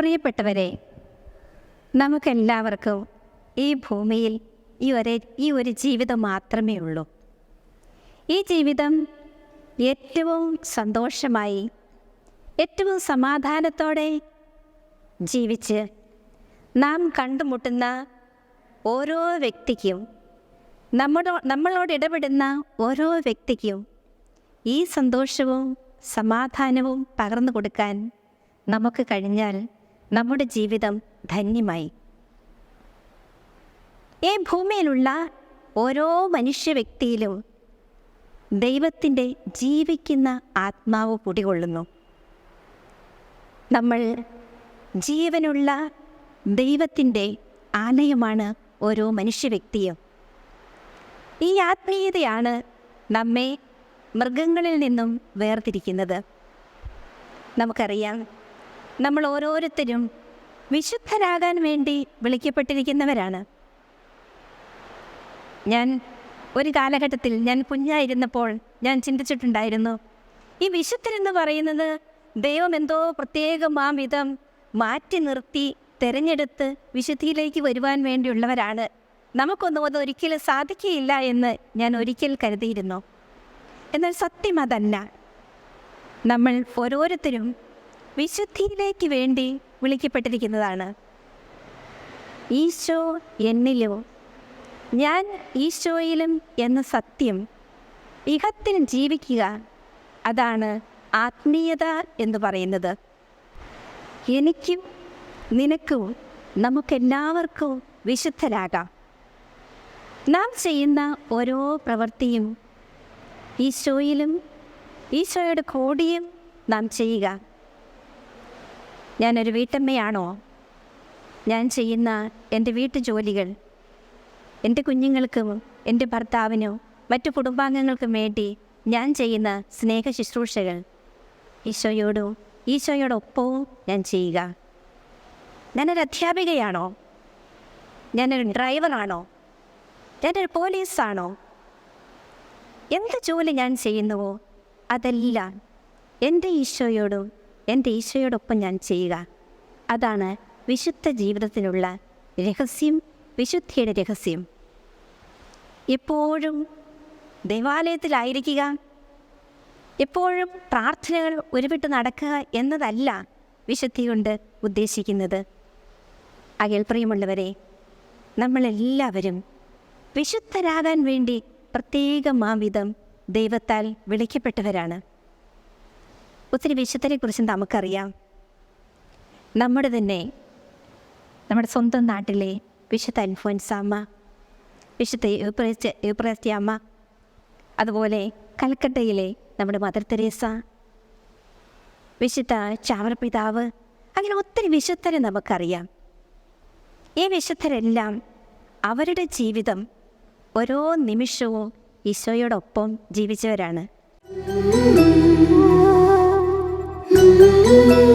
പ്രിയപ്പെട്ടവരെ നമുക്കെല്ലാവർക്കും ഈ ഭൂമിയിൽ ഈ ഒരേ ഈ ഒരു ജീവിതം മാത്രമേ ഉള്ളൂ. ഈ ജീവിതം ഏറ്റവും സന്തോഷമായി ഏറ്റവും സമാധാനത്തോടെ ജീവിച്ച് നാം കണ്ടുമുട്ടുന്ന ഓരോ വ്യക്തിക്കും നമ്മുടെ നമ്മളോട് ഇടപെടുന്ന ഓരോ വ്യക്തിക്കും ഈ സന്തോഷവും സമാധാനവും പകർന്നു കൊടുക്കാൻ നമുക്ക് കഴിഞ്ഞാൽ നമ്മുടെ ജീവിതം ധന്യമായി. ഈ ഭൂമിയിലുള്ള ഓരോ മനുഷ്യ വ്യക്തിയിലും ദൈവത്തിന്റെ ജീവിക്കുന്ന ആത്മാവ് കുടികൊള്ളുന്നു. നമ്മൾ ജീവനുള്ള ദൈവത്തിന്റെ ആലയമാണ് ഓരോ മനുഷ്യ വ്യക്തിയും ഈ ആത്മീയതയാണ് നമ്മെ മൃഗങ്ങളിൽ നിന്നും വേർതിരിക്കുന്നത്. നമുക്കറിയാം നമ്മൾ ഓരോരുത്തരും വിശുദ്ധരാകാൻ വേണ്ടി വിളിക്കപ്പെട്ടിരിക്കുന്നവരാണ്. ഞാൻ ഒരു കാലഘട്ടത്തിൽ ഞാൻ കുഞ്ഞായിരുന്നപ്പോൾ ഞാൻ ചിന്തിച്ചിട്ടുണ്ടായിരുന്നു ഈ വിശുദ്ധരെന്ന് പറയുന്നത് ദൈവം എന്തോ പ്രത്യേകമാം വിധം മാറ്റി നിർത്തി തിരഞ്ഞെടുത്ത് വിശുദ്ധിയിലേക്ക് വരുവാൻ വേണ്ടിയുള്ളവരാണ്. നമുക്കൊന്നും അത് ഒരിക്കലും സാധിക്കുകയില്ല എന്ന് ഞാൻ ഒരിക്കൽ കരുതിയിരുന്നു. എന്നാൽ സത്യം അതല്ല. നമ്മൾ ഓരോരുത്തരും വിശുദ്ധിയിലേക്ക് വേണ്ടി വിളിക്കപ്പെട്ടിരിക്കുന്നതാണ്. ഈശോ എന്നിലോ ഞാൻ ഈശോയിലും എന്ന സത്യം ഇഹത്തിൽ ജീവിക്കുക അതാണ് ആത്മീയത എന്ന് പറയുന്നത്. എനിക്കും നിനക്കും നമുക്കെല്ലാവർക്കും വിശുദ്ധരാകാം. നാം ചെയ്യുന്ന ഓരോ പ്രവൃത്തിയും ഈശോയിലും ഈശോയുടെ കോടിയും നാം ചെയ്യുക. ഞാനൊരു വീട്ടമ്മയാണോ? ഞാൻ ചെയ്യുന്ന എന്റെ വീട്ടുജോലികൾ എന്റെ കുഞ്ഞുങ്ങൾക്കും എന്റെ ഭർത്താവിനോ മറ്റു കുടുംബാംഗങ്ങൾക്കും വേണ്ടി ഞാൻ ചെയ്യുന്ന സ്നേഹ ശുശ്രൂഷകൾ. ഈശോയോടും ഈശോയോടൊപ്പവും ഞാൻ ചെയ്യുക. ഞാനൊരു അധ്യാപികയാണോ? ഞാനൊരു ഡ്രൈവറാണോ? ഞാനൊരു പോലീസാണോ? എന്ത് ജോലി ഞാൻ ചെയ്യുന്നുവോ? അതെല്ലാം എന്റെ ഈശോയോടും എന്റെ ഈശോയോടൊപ്പം ഞാൻ ചെയ്യുക. അതാണ് വിശുദ്ധ ജീവിതത്തിനുള്ള രഹസ്യം വിശുദ്ധിയുടെ രഹസ്യം. എപ്പോഴും ദേവാലയത്തിലായിരിക്കുക. എപ്പോഴും പ്രാർത്ഥനകൾ ഉരുവിട്ട് നടക്കുക എന്നതല്ല വിശുദ്ധി കൊണ്ട് ഉദ്ദേശിക്കുന്നത്. അകൽ പ്രിയമുള്ളവരെ നമ്മളെല്ലാവരും വിശുദ്ധരാകാൻ വേണ്ടി പ്രത്യേകമാവിധം ദൈവത്താൽ വിളിക്കപ്പെട്ടവരാണ്. ഒത്തിരി വിശുദ്ധരെക്കുറിച്ച് നമുക്കറിയാം. നമ്മുടെ തന്നെ നമ്മുടെ സ്വന്തം നാട്ടിലെ വിശുദ്ധ അൽഫോൻസാമ്മ വിശുദ്ധ യുപ്രസ്റ്റിയമ്മ അതുപോലെ കൽക്കട്ടയിലെ നമ്മുടെ മദർ തെരേസ വിശുദ്ധ ചാവറപിതാവ് അങ്ങനെ ഒത്തിരി വിശുദ്ധരെ നമുക്കറിയാം. ഈ വിശുദ്ധരെല്ലാം അവരുടെ ജീവിതം ഓരോ നിമിഷവും ഈശോയോടൊപ്പം ജീവിച്ചവരാണ്. Ooh.